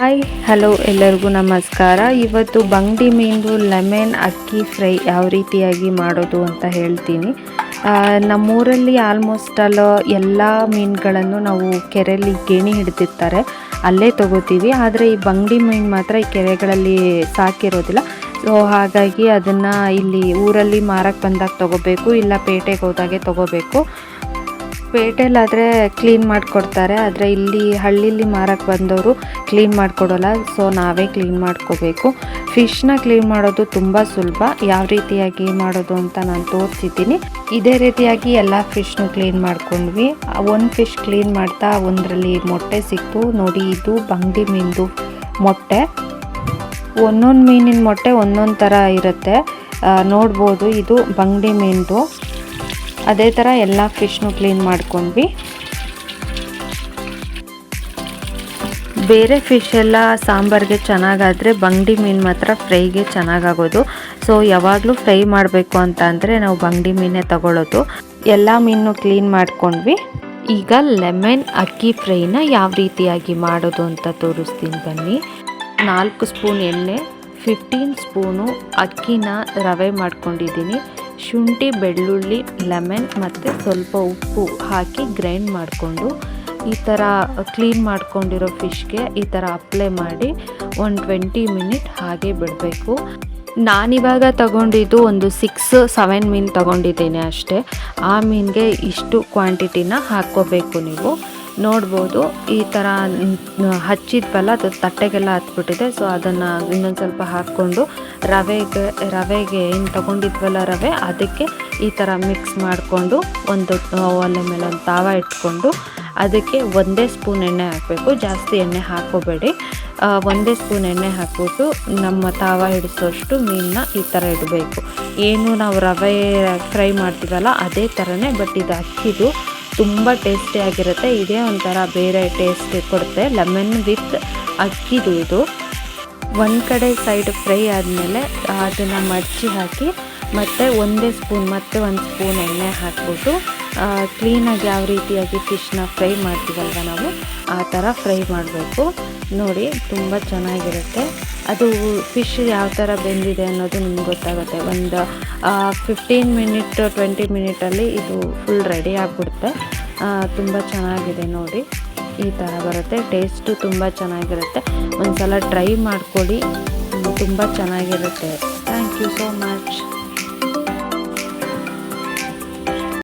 Hi, hello ಎಲ್ಲರಿಗೂ ನಮಸ್ಕಾರ. ಇವತ್ತು ಬಂಗಡಿ ಮೀನು ಲೆಮನ್ ಅಕ್ಕಿ ಫ್ರೈ ಯಾವ ರೀತಿಯಾಗಿ ಮಾಡೋದು ಅಂತ ಹೇಳ್ತೀನಿ. ನಮ್ಮೂರಲ್ಲಿ ಆಲ್ಮೋಸ್ಟ್ ಅಲ್ಲ ಎಲ್ಲ ಮೀನುಗಳನ್ನು ನಾವು ಕೆರೆಯಲ್ಲಿ ಗೇಣಿ ಹಿಡಿದಿರ್ತಾರೆ. ಅಲ್ಲೇ ತಗೋತೀವಿ. ಆದರೆ ಈ ಬಂಗಡಿ ಮೀನು ಮಾತ್ರ ಈ ಕೆರೆಗಳಲ್ಲಿ ಸಾಕಿರೋದಿಲ್ಲ. ಸೊ ಹಾಗಾಗಿ ಅದನ್ನು ಇಲ್ಲಿ ಊರಲ್ಲಿ ಮಾರಕ್ಕೆ ಬಂದಾಗ ತಗೋಬೇಕು, ಇಲ್ಲ ಪೇಟೆಗೆ ಹೋದಾಗೆ ತಗೋಬೇಕು. ಪೇಟೆಲಾದರೆ ಕ್ಲೀನ್ ಮಾಡಿಕೊಡ್ತಾರೆ, ಆದರೆ ಇಲ್ಲಿ ಹಳ್ಳಿಲಿ ಮಾರಕ್ಕೆ ಬಂದವರು ಕ್ಲೀನ್ ಮಾಡಿಕೊಡೋಲ್ಲ. ಸೊ ನಾವೇ ಕ್ಲೀನ್ ಮಾಡ್ಕೋಬೇಕು. ಫಿಶ್ನ ಕ್ಲೀನ್ ಮಾಡೋದು ತುಂಬ ಸುಲಭ. ಯಾವ ರೀತಿಯಾಗಿ ಮಾಡೋದು ಅಂತ ನಾನು ತೋರಿಸಿದ್ದೀನಿ. ಇದೇ ರೀತಿಯಾಗಿ ಎಲ್ಲ ಫಿಶ್ನು ಕ್ಲೀನ್ ಮಾಡ್ಕೊಂಡ್ವಿ. ಒಂದು ಫಿಶ್ ಕ್ಲೀನ್ ಮಾಡ್ತಾ ಒಂದರಲ್ಲಿ ಮೊಟ್ಟೆ ಸಿಕ್ತು. ನೋಡಿ, ಇದು ಬಂಗಡಿ ಮೀನ್ದು ಮೊಟ್ಟೆ. ಒಂದೊಂದು ಮೀನಿನ ಮೊಟ್ಟೆ ಒಂದೊಂದು ಥರ ಇರುತ್ತೆ. ನೋಡ್ಬೋದು, ಇದು ಬಂಗಡಿ ಮೀನ್ದು. ಅದೇ ಥರ ಎಲ್ಲ ಫಿಶ್ನು ಕ್ಲೀನ್ ಮಾಡ್ಕೊಂಡ್ವಿ. ಬೇರೆ ಫಿಶ್ ಎಲ್ಲ ಸಾಂಬಾರ್ಗೆ ಚೆನ್ನಾಗಾದರೆ ಬಂಗಡಿ ಮೀನು ಮಾತ್ರ ಫ್ರೈಗೆ ಚೆನ್ನಾಗಾಗೋದು. ಸೊ ಯಾವಾಗಲೂ ಫ್ರೈ ಮಾಡಬೇಕು ಅಂತ ಅಂದರೆ ನಾವು ಬಂಗಡಿ ಮೀನೇ ತಗೊಳ್ಳೋದು ಎಲ್ಲ ಮೀನು ಕ್ಲೀನ್ ಮಾಡ್ಕೊಂಡ್ವಿ. ಈಗ ಲೆಮನ್ ಅಕ್ಕಿ ಫ್ರೈನ ಯಾವ ರೀತಿಯಾಗಿ ಮಾಡೋದು ಅಂತ ತೋರಿಸ್ತೀನಿ ಬನ್ನಿ. ನಾಲ್ಕು ಸ್ಪೂನ್ ಎಣ್ಣೆ ಫಿಫ್ಟೀನ್ ಸ್ಪೂನು ಅಕ್ಕಿನ ರವೆ ಮಾಡ್ಕೊಂಡಿದ್ದೀನಿ. ಶುಂಠಿ, ಬೆಳ್ಳುಳ್ಳಿ ಲೆಮನ್ ಮತ್ತು ಸ್ವಲ್ಪ ಉಪ್ಪು ಹಾಕಿ ಗ್ರೈಂಡ್ ಮಾಡಿಕೊಂಡು ಈ ಥರ ಕ್ಲೀನ್ ಮಾಡ್ಕೊಂಡಿರೋ ಫಿಶ್ಗೆ ಈ ಥರ ಅಪ್ಲೈ ಮಾಡಿ ಒಂದು ಟ್ವೆಂಟಿ ಮಿನಿಟ್ ಹಾಗೆ ಬಿಡಬೇಕು. ನಾನಿವಾಗ ತಗೊಂಡಿದ್ದು ಒಂದು ಸಿಕ್ಸ್ ಸೆವೆನ್ ಮೀನು ತಗೊಂಡಿದ್ದೀನಿ ಅಷ್ಟೇ. ಆ ಮೀನಿಗೆ ಇಷ್ಟು ಕ್ವಾಂಟಿಟಿನ ಹಾಕ್ಕೋಬೇಕು ನೀವು. ನೋಡ್ಬೋದು. ಈ ಥರ ಹಚ್ಚಿದ್ವಲ್ಲ, ಅದು ತಟ್ಟೆಗೆಲ್ಲ ಹತ್ಬಿಟ್ಟಿದೆ. ಸೊ ಅದನ್ನು ಇನ್ನೊಂದು ಸ್ವಲ್ಪ ಹಾಕ್ಕೊಂಡು ರವೆಗೆ ರವೆಗೆ ಏನು ತಗೊಂಡಿದ್ವಲ್ಲ ರವೆ, ಅದಕ್ಕೆ ಈ ಥರ ಮಿಕ್ಸ್ ಮಾಡಿಕೊಂಡು ಒಂದು ಒಲೆ ಮೇಲೆ ಒಂದು ತಾವ ಇಟ್ಕೊಂಡು ಅದಕ್ಕೆ ಒಂದೇ ಸ್ಪೂನ್ ಎಣ್ಣೆ ಹಾಕಬೇಕು. ಜಾಸ್ತಿ ಎಣ್ಣೆ ಹಾಕೋಬೇಡಿ ಒಂದೇ ಸ್ಪೂನ್ ಎಣ್ಣೆ ಹಾಕ್ಬಿಟ್ಟು ನಮ್ಮ ತಾವ ಹಿಡಿಸೋಷ್ಟು ಮೀನನ್ನ ಈ ಥರ ಇಡಬೇಕು. ಏನು ನಾವು ರವೆ ಫ್ರೈ ಮಾಡ್ತೀವಲ್ಲ, ಅದೇ ಥರನೇ ಬಟ್ ಇದು ಅಕ್ಕಿದು ತುಂಬ ಟೇಸ್ಟಿಯಾಗಿರುತ್ತೆ ಇದೇ ಒಂಥರ ಬೇರೆ ಟೇಸ್ಟ್ ಕೊಡುತ್ತೆ. ಲೆಮನ್ ವಿತ್ ಅಕ್ಕಿದು ಇದು ಒಂದು ಕಡೆ ಸೈಡ್ ಫ್ರೈ ಆದಮೇಲೆ ಅದನ್ನು ಮಡಚಿ ಹಾಕಿ ಮತ್ತು ಒಂದೇ ಸ್ಪೂನ್ ಮತ್ತೆ ಒಂದು ಸ್ಪೂನ್ ಎಣ್ಣೆ ಹಾಕ್ಬಿಟ್ಟು ಕ್ಲೀನಾಗಿ ಯಾವ ರೀತಿಯಾಗಿ ಫಿಶ್ನ ಫ್ರೈ ಮಾಡ್ತೀವಲ್ವ ನಾವು, ಆ ಥರ ಫ್ರೈ ಮಾಡಬೇಕು. ನೋಡಿ, ತುಂಬ ಚೆನ್ನಾಗಿರುತ್ತೆ. ಅದು ಫಿಶ್ ಯಾವ ಥರ ಬೆಂದಿದೆ ಅನ್ನೋದು ನಿಮ್ಗೆ ಗೊತ್ತಾಗುತ್ತೆ. ಒಂದು ಫಿಫ್ಟೀನ್ ಮಿನಿಟ್ ಟ್ವೆಂಟಿ ಮಿನಿಟಲ್ಲಿ ಇದು ಫುಲ್ ರೆಡಿ ಆಗಿಬಿಡುತ್ತೆ. ತುಂಬ ಚೆನ್ನಾಗಿದೆ ನೋಡಿ. ಈ ಥರ ಬರುತ್ತೆ. ಟೇಸ್ಟು ತುಂಬ ಚೆನ್ನಾಗಿರುತ್ತೆ. ಒಂದು ಸಲ ಟ್ರೈ ಮಾಡ್ಕೊಳ್ಳಿ. ತುಂಬ ಚೆನ್ನಾಗಿರುತ್ತೆ. Thank you so much